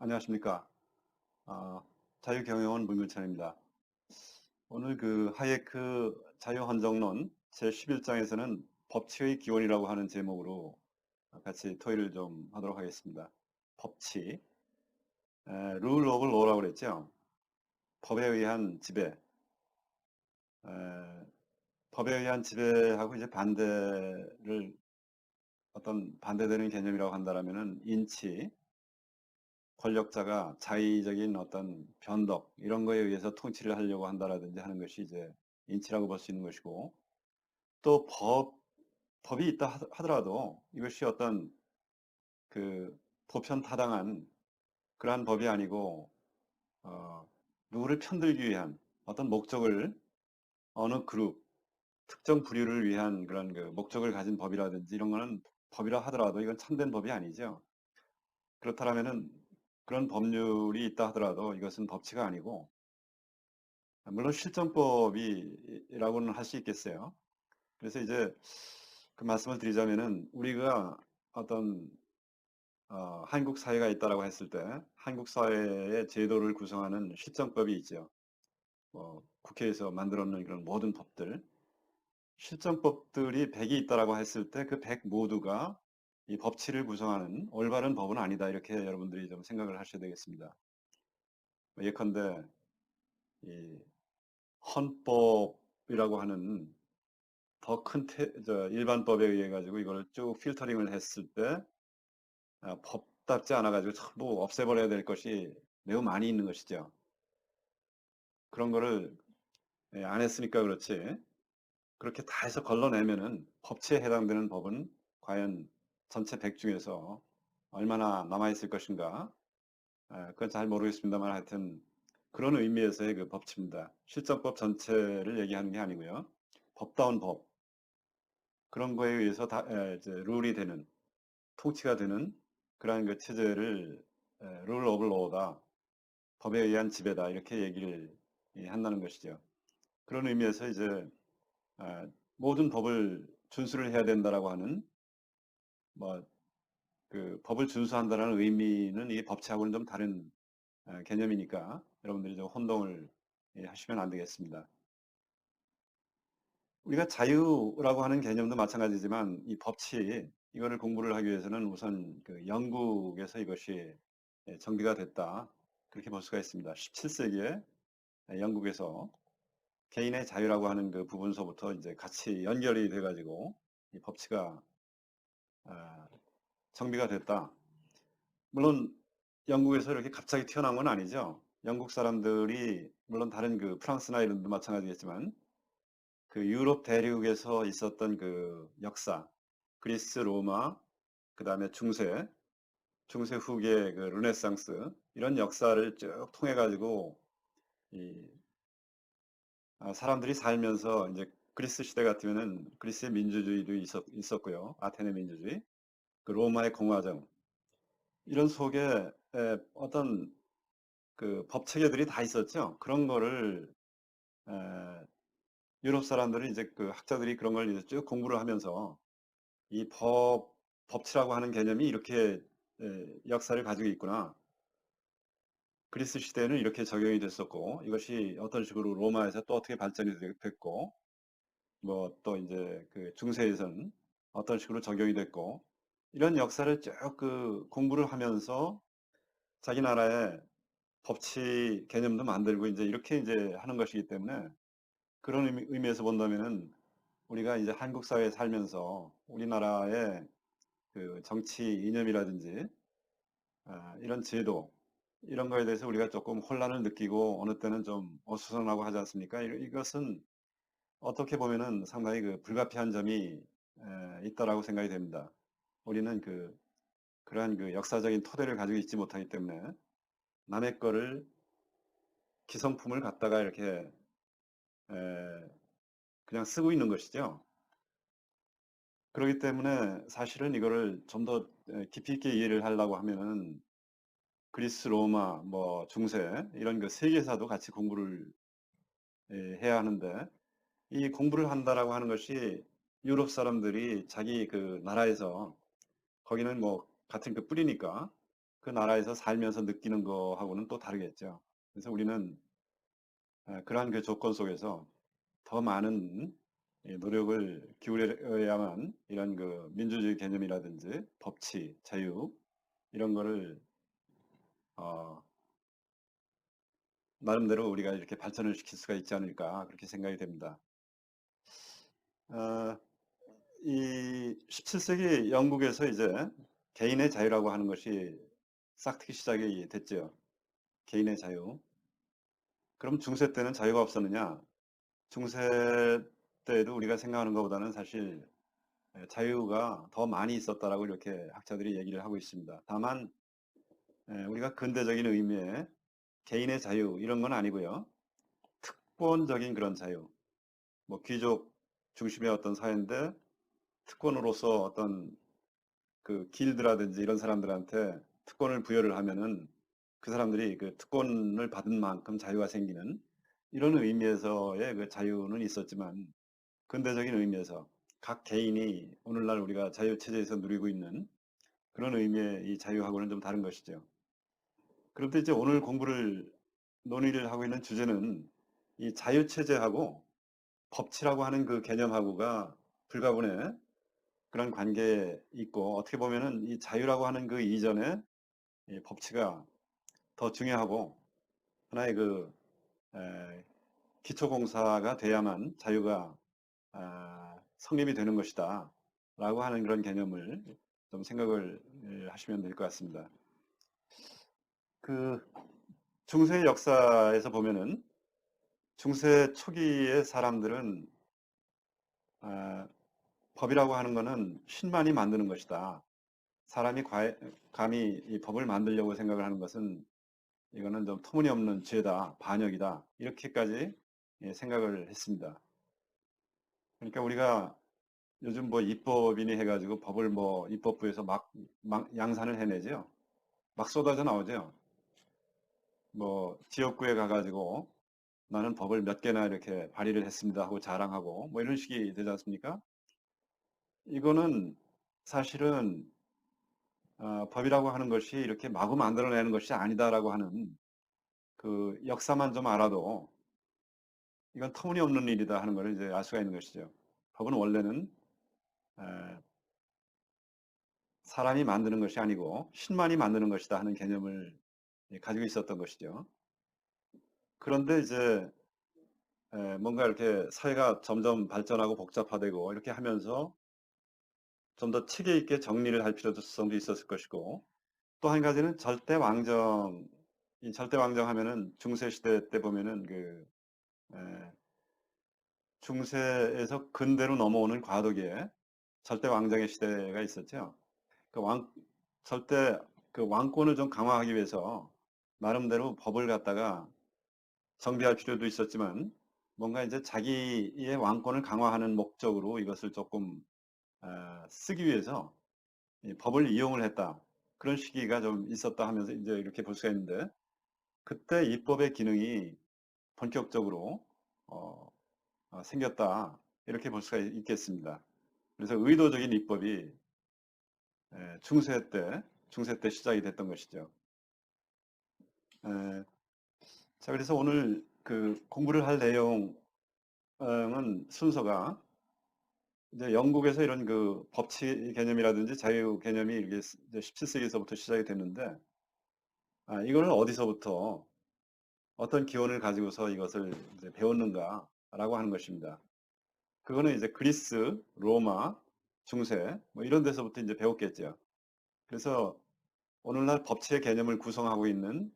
안녕하십니까. 아, 자유경영원 문근찬입니다. 오늘 그 하예크 자유헌정론 제11장에서는 법치의 기원이라고 하는 제목으로 같이 토의를 좀 하도록 하겠습니다. 법치, 룰 오브 로라고 그랬죠. 법에 의한 지배, 에, 법에 의한 지배하고 이제 반대를 어떤 반대되는 개념이라고 한다면은 인치, 권력자가 자의적인 어떤 변덕 이런 거에 의해서 통치를 하려고 한다라든지 하는 것이 이제 인치라고 볼 수 있는 것이고 또 법, 법이 있다 하더라도 이것이 어떤 그 보편 타당한 그러한 법이 아니고 어, 누구를 편들기 위한 어떤 목적을 어느 그룹 특정 부류를 위한 그런 그 목적을 가진 법이라든지 이런 거는 법이라 하더라도 이건 참된 법이 아니죠. 그렇다면은 그런 법률이 있다 하더라도 이것은 법치가 아니고 물론 실정법이라고는 할 수 있겠어요. 그래서 이제 그 말씀을 드리자면은 우리가 어떤 어, 한국 사회가 있다라고 했을 때 한국 사회의 제도를 구성하는 실정법이 있죠. 뭐 국회에서 만들어 놓은 그런 모든 법들 실정법들이 100이 있다라고 했을 때 그 100 모두가 이 법치를 구성하는 올바른 법은 아니다 이렇게 여러분들이 좀 생각을 하셔야 되겠습니다. 예컨대 이 헌법이라고 하는 더 큰 일반 법에 의해 가지고 이걸 쭉 필터링을 했을 때 아, 법답지 않아 가지고 전부 없애버려야 될 것이 매우 많이 있는 것이죠. 그런 거를 예, 안 했으니까 그렇지 그렇게 다 해서 걸러내면은 법치에 해당되는 법은 과연 전체 100 중에서 얼마나 남아있을 것인가 그건 잘 모르겠습니다만 하여튼 그런 의미에서의 그 법치입니다. 실정법 전체를 얘기하는 게 아니고요. 법다운 법 그런 거에 의해서 다 이제 룰이 되는 통치가 되는 그러한 그 체제를 룰 오브 로다 법에 의한 지배다 이렇게 얘기를 한다는 것이죠. 그런 의미에서 이제 모든 법을 준수를 해야 된다라고 하는 뭐 그 법을 준수한다는 의미는 이 법치하고는 좀 다른 어, 개념이니까 여러분들이 좀 혼동을 예, 하시면 안 되겠습니다. 우리가 자유라고 하는 개념도 마찬가지지만 이 법치 이거를 공부를 하기 위해서는 우선 그 영국에서 이것이 예, 정비가 됐다 그렇게 볼 수가 있습니다. 17세기에 영국에서 개인의 자유라고 하는 그 부분서부터 이제 같이 연결이 돼가지고 이 법치가 아, 정비가 됐다. 물론 영국에서 이렇게 갑자기 튀어나온 건 아니죠. 영국 사람들이 물론 다른 그 프랑스나 이런 데 마찬가지겠지만 그 유럽 대륙에서 있었던 그 역사, 그리스, 로마, 그 다음에 중세, 중세 후기의 그 르네상스 이런 역사를 쭉 통해 가지고 이 아, 사람들이 살면서 이제 그리스 시대 같으면은 그리스의 민주주의도 있었, 있었고요. 아테네 민주주의, 그 로마의 공화정 이런 속에 어떤 그 법 체계들이 다 있었죠. 그런 거를 에, 유럽 사람들은 이제 그 학자들이 그런 걸 이제 쭉 공부를 하면서 이 법, 법치라고 하는 개념이 이렇게 에, 역사를 가지고 있구나. 그리스 시대에는 이렇게 적용이 됐었고 이것이 어떤 식으로 로마에서 또 어떻게 발전이 됐고 뭐 또 이제 그 중세에서는 어떤 식으로 적용이 됐고 이런 역사를 쭉 그 공부를 하면서 자기 나라의 법치 개념도 만들고 이제 이렇게 이제 하는 것이기 때문에 그런 의미, 의미에서 본다면은 우리가 이제 한국 사회에 살면서 우리나라의 그 정치 이념이라든지 아, 이런 제도 이런 거에 대해서 우리가 조금 혼란을 느끼고 어느 때는 좀 어수선하고 하지 않습니까? 이것은 어떻게 보면은 상당히 그 불가피한 점이 있다라고 생각이 됩니다. 우리는 그 그러한 그 역사적인 토대를 가지고 있지 못하기 때문에 남의 거를 기성품을 갖다가 이렇게 그냥 쓰고 있는 것이죠. 그렇기 때문에 사실은 이거를 좀 더 깊이 있게 이해를 하려고 하면은 그리스, 로마, 뭐 중세 이런 그 세계사도 같이 공부를 해야 하는데 이 공부를 한다라고 하는 것이 유럽 사람들이 자기 그 나라에서 거기는 뭐 같은 그 뿌리니까 그 나라에서 살면서 느끼는 거하고는 또 다르겠죠. 그래서 우리는 아, 그러한 그 조건 속에서 더 많은 이 노력을 기울여야만 이런 그 민주주의 개념이라든지 법치, 자유 이런 거를 어, 나름대로 우리가 이렇게 발전을 시킬 수가 있지 않을까 그렇게 생각이 됩니다. 어, 이 17세기 영국에서 이제 개인의 자유라고 하는 것이 싹 트기 시작이 됐죠. 개인의 자유. 그럼 중세 때는 자유가 없었느냐? 중세 때에도 우리가 생각하는 것보다는 사실 자유가 더 많이 있었다라고 이렇게 학자들이 얘기를 하고 있습니다. 다만 우리가 근대적인 의미의 개인의 자유 이런 건 아니고요. 특권적인 그런 자유. 뭐 귀족 중심의 어떤 사회인데 특권으로서 어떤 그 길드라든지 이런 사람들한테 특권을 부여를 하면은 그 사람들이 그 특권을 받은 만큼 자유가 생기는 이런 의미에서의 그 자유는 있었지만 근대적인 의미에서 각 개인이 오늘날 우리가 자유 체제에서 누리고 있는 그런 의미의 이 자유하고는 좀 다른 것이죠. 그런데 이제 오늘 공부를 논의를 하고 있는 주제는 이 자유 체제하고 법치라고 하는 그 개념하고가 불가분의 그런 관계에 있고 어떻게 보면은 이 자유라고 하는 그 이전에 이 법치가 더 중요하고 하나의 그 에, 기초공사가 돼야만 자유가 아, 성립이 되는 것이다 라고 하는 그런 개념을 좀 생각을 하시면 될 것 같습니다. 그 중세 역사에서 보면은 중세 초기의 사람들은 아, 법이라고 하는 것은 신만이 만드는 것이다. 사람이 과, 감히 이 법을 만들려고 생각을 하는 것은 이거는 좀 터무니없는 죄다, 반역이다. 이렇게까지 예, 생각을 했습니다. 그러니까 우리가 요즘 뭐 입법이니 해가지고 법을 뭐 입법부에서 막, 막 양산을 해내죠. 막 쏟아져 나오죠. 뭐 지역구에 가가지고 나는 법을 몇 개나 이렇게 발의를 했습니다 하고 자랑하고 뭐 이런 식이 되지 않습니까? 이거는 사실은 어, 법이라고 하는 것이 이렇게 마구 만들어내는 것이 아니다라고 하는 그 역사만 좀 알아도 이건 터무니없는 일이다 하는 것을 이제 알 수가 있는 것이죠. 법은 원래는 에, 사람이 만드는 것이 아니고 신만이 만드는 것이다 하는 개념을 가지고 있었던 것이죠. 그런데 이제 에, 뭔가 이렇게 사회가 점점 발전하고 복잡화되고 이렇게 하면서 좀 더 체계 있게 정리를 할 필요성도 있었을 것이고 또 한 가지는 절대 왕정 이 절대 왕정 하면은 중세 시대 때 보면은 그 에, 중세에서 근대로 넘어오는 과도기에 절대 왕정의 시대가 있었죠. 그 왕, 절대 그 왕권을 좀 강화하기 위해서 나름대로 법을 갖다가 정비할 필요도 있었지만 뭔가 이제 자기의 왕권을 강화하는 목적으로 이것을 조금 어, 쓰기 위해서 법을 이용을 했다. 그런 시기가 좀 있었다 하면서 이제 이렇게 볼 수가 있는데 그때 입법의 기능이 본격적으로 어, 어, 생겼다. 이렇게 볼 수가 있겠습니다. 그래서 의도적인 입법이 에, 중세 때, 중세 때 시작이 됐던 것이죠. 에, 자, 그래서 오늘 그 공부를 할 내용은 순서가 이제 영국에서 이런 그 법치 개념이라든지 자유 개념이 이렇게 17세기에서부터 시작이 됐는데, 아, 이거는 어디서부터 어떤 기원을 가지고서 이것을 배웠는가라고 하는 것입니다. 그거는 이제 그리스, 로마, 중세 뭐 이런 데서부터 이제 배웠겠죠. 그래서 오늘날 법치의 개념을 구성하고 있는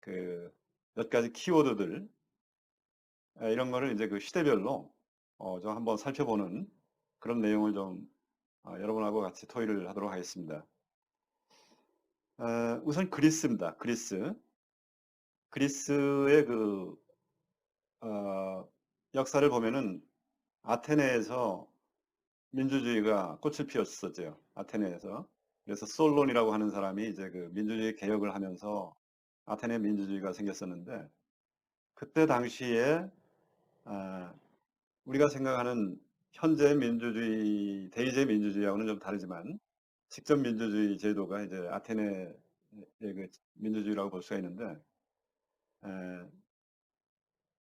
그 몇 가지 키워드들 아, 이런 거를 이제 그 시대별로 어, 좀 한번 살펴보는 그런 내용을 좀 어, 여러분하고 같이 토의를 하도록 하겠습니다. 어, 우선 그리스입니다. 그리스. 그리스의 그 어, 역사를 보면은 아테네에서 민주주의가 꽃을 피웠었죠. 아테네에서. 그래서 솔론이라고 하는 사람이 이제 그 민주주의 개혁을 하면서 아테네 민주주의가 생겼었는데 그때 당시에 아, 우리가 생각하는 현재 민주주의, 대의제 민주주의하고는 좀 다르지만 직접 민주주의 제도가 이제 아테네 그 민주주의라고 볼 수가 있는데 에,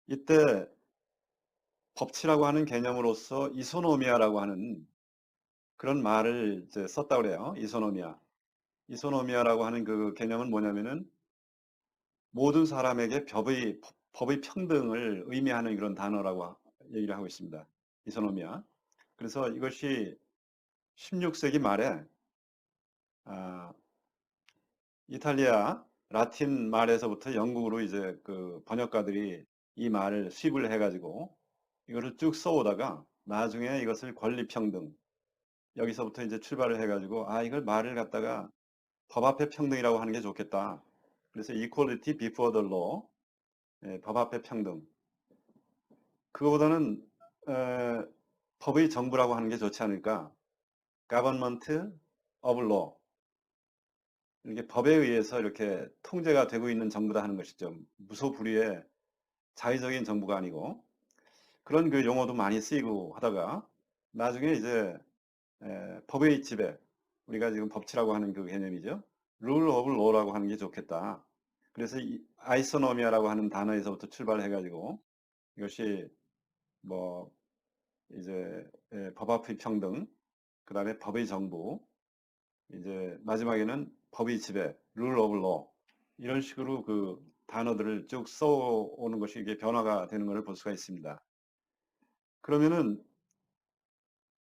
이때 법치라고 하는 개념으로서 이소노미아라고 하는 그런 말을 이제 썼다고 그래요. 이소노미아. 이소노미아라고 하는 그 개념은 뭐냐면은 모든 사람에게 법의, 법의 평등을 의미하는 그런 단어라고 얘기를 하고 있습니다. 이소노미아. 그래서 이것이 16세기 말에 아, 이탈리아 라틴 말에서부터 영국으로 이제 그 번역가들이 이 말을 수입을 해가지고 이것을 쭉 써오다가 나중에 이것을 권리평등 여기서부터 이제 출발을 해가지고 아 이걸 말을 갖다가 법 앞에 평등이라고 하는 게 좋겠다. 그래서 equality before the law 예, 법 앞에 평등 그거보다는 에, 법의 정부라고 하는 게 좋지 않을까 government of law 이렇게 법에 의해서 이렇게 통제가 되고 있는 정부다 하는 것이죠. 무소불위의 자의적인 정부가 아니고 그런 그 용어도 많이 쓰이고 하다가 나중에 이제 에, 법의 지배 우리가 지금 법치라고 하는 그 개념이죠. Rule of law라고 하는 게 좋겠다. 그래서 이 아이소노미아라고 하는 단어에서부터 출발해 가지고 이것이 뭐 이제 에, 법 앞의 평등 그 다음에 법의 정부 이제 마지막에는 법의 지배, rule of law 이런 식으로 그 단어들을 쭉 써오는 것이 이게 변화가 되는 것을 볼 수가 있습니다. 그러면은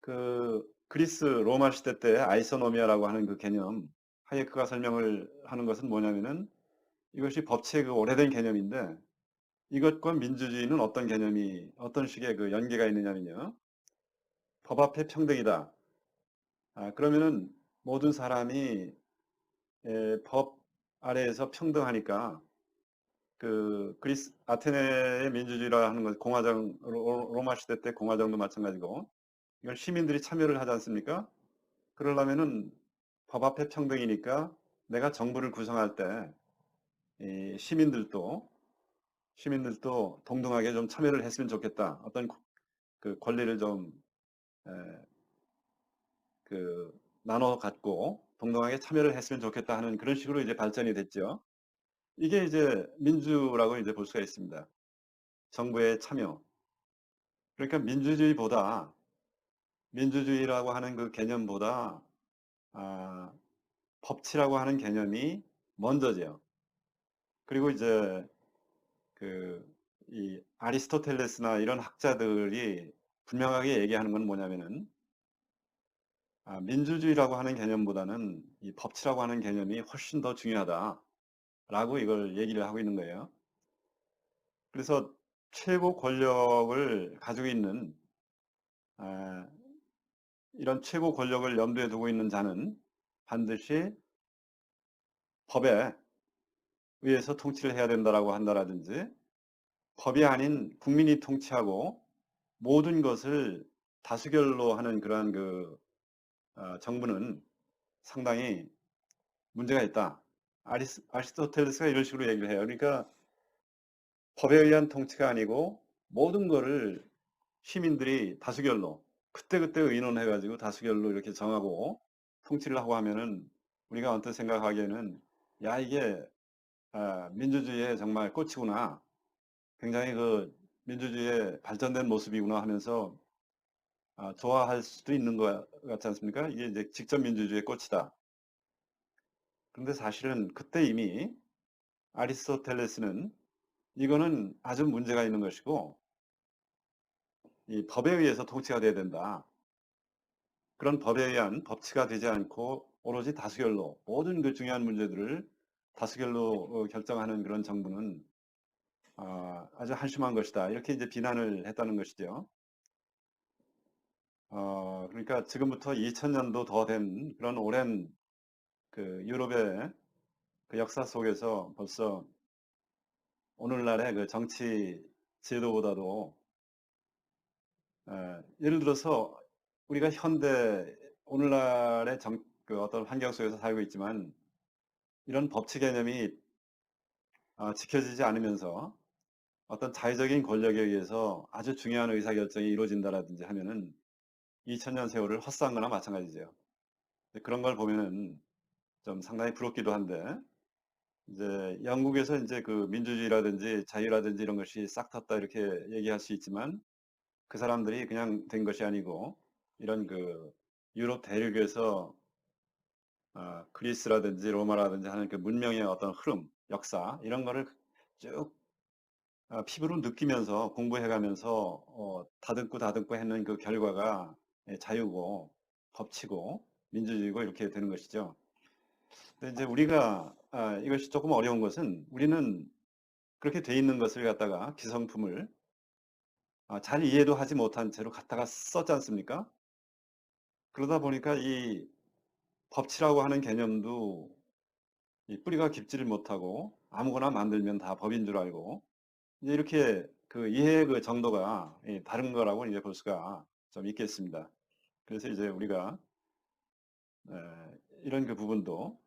그 그리스 로마 시대 때 아이소노미아라고 하는 그 개념 하예크가 설명을 하는 것은 뭐냐면은 이것이 법치의 그 오래된 개념인데 이것과 민주주의는 어떤 개념이 어떤 식의 그 연계가 있느냐면요. 법 앞에 평등이다. 아, 그러면은 모든 사람이 에, 법 아래에서 평등하니까 그 그리스 아테네의 민주주의라 하는 것 공화정 로- 로마 시대 때 공화정도 마찬가지고 이걸 시민들이 참여를 하지 않습니까? 그러려면은 법 앞에 평등이니까 내가 정부를 구성할 때이 시민들도 시민들도 동등하게 좀 참여를 했으면 좋겠다. 어떤 그 권리를 좀 에, 그 나눠 갖고 동등하게 참여를 했으면 좋겠다 하는 그런 식으로 이제 발전이 됐죠. 이게 이제 민주라고 이제 볼 수가 있습니다. 정부의 참여. 그러니까 민주주의보다 민주주의라고 하는 그 개념보다 아, 법치라고 하는 개념이 먼저죠. 그리고 이제 그 이 아리스토텔레스나 이런 학자들이 분명하게 얘기하는 건 뭐냐면은 아, 민주주의라고 하는 개념보다는 이 법치라고 하는 개념이 훨씬 더 중요하다라고 이걸 얘기를 하고 있는 거예요. 그래서 최고 권력을 가지고 있는 아, 이런 최고 권력을 염두에 두고 있는 자는 반드시 법에 의해서 통치를 해야 된다라고 한다라든지 법이 아닌 국민이 통치하고 모든 것을 다수결로 하는 그러한 그 어, 정부는 상당히 문제가 있다. 아리스, 아리스토텔레스가 이런 식으로 얘기를 해요. 그러니까 법에 의한 통치가 아니고 모든 거를 시민들이 다수결로 그때그때 의논해가지고 다수결로 이렇게 정하고 통치를 하고 하면은 우리가 언뜻 생각하기에는 야 이게 아, 민주주의의 정말 꽃이구나. 굉장히 그 민주주의의 발전된 모습이구나 하면서 아, 좋아할 수도 있는 것 같지 않습니까? 이게 이제 직접 민주주의의 꽃이다. 그런데 사실은 그때 이미 아리스토텔레스는 이거는 아주 문제가 있는 것이고 이 법에 의해서 통치가 돼야 된다. 그런 법에 의한 법치가 되지 않고 오로지 다수결로 모든 그 중요한 문제들을 다수결로 어, 결정하는 그런 정부는 아, 아주 한심한 것이다. 이렇게 이제 비난을 했다는 것이죠. 어, 그러니까 지금부터 2000년도 더 된 그런 오랜 그 유럽의 그 역사 속에서 벌써 오늘날의 그 정치 제도보다도 에, 예를 들어서 우리가 현대 오늘날의 정, 그 어떤 환경 속에서 살고 있지만 이런 법치 개념이 어, 지켜지지 않으면서 어떤 자의적인 권력에 의해서 아주 중요한 의사결정이 이루어진다라든지 하면은 2000년 세월을 헛산 거나 마찬가지죠. 그런 걸 보면은 좀 상당히 부럽기도 한데 이제 영국에서 인제 그 민주주의라든지 자유라든지 이런 것이 싹 텄다 이렇게 얘기할 수 있지만 그 사람들이 그냥 된 것이 아니고 이런 그 유럽 대륙에서 아 그리스라든지 로마라든지 하는 그 문명의 어떤 흐름, 역사 이런 거를 쭉아 피부로 느끼면서 공부해 가면서 어 다듬고 다듬고 했는 그 결과가 예 자유고 법치고 민주주의고 이렇게 되는 것이죠. 근데 인제 우리가 아 이것이 쪼끔 어려운 것은 우리는 그렇게 돼 있는 것을 갖다가 기성품을 아 잘 이해도 하지 못한 채로 갖다가 썼지 않습니까? 그러다 보니까 이 법치라고 하는 개념도 이 뿌리가 깊지를 못하고 아무거나 만들면 다 법인 줄 알고 이제 이렇게 그 이해의 그 정도가 예 다른 거라고 이제 볼 수가 좀 있겠습니다. 그래서 이제 우리가 에 이런 그 부분도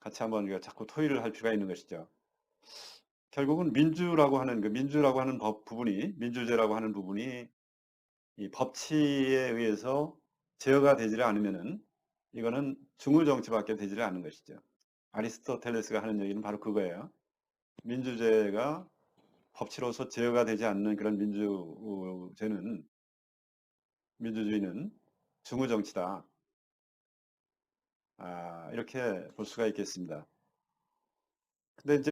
같이 한번 우리가 자꾸 토의를 할 필요가 있는 것이죠. 결국은 민주라고 하는 그 민주라고 하는 법 부분이 민주제라고 하는 부분이 이 법치에 의해서 제어가 되지를 않으면은 이거는 중의 정치밖에 되지를 않는 것이죠. 아리스토텔레스가 하는 얘기는 바로 그거예요. 민주제가 법치로서 제어가 되지 않는 그런 민주제는 민주주의는 중의 정치다. 아 이렇게 볼 수가 있겠습니다. 근데 인제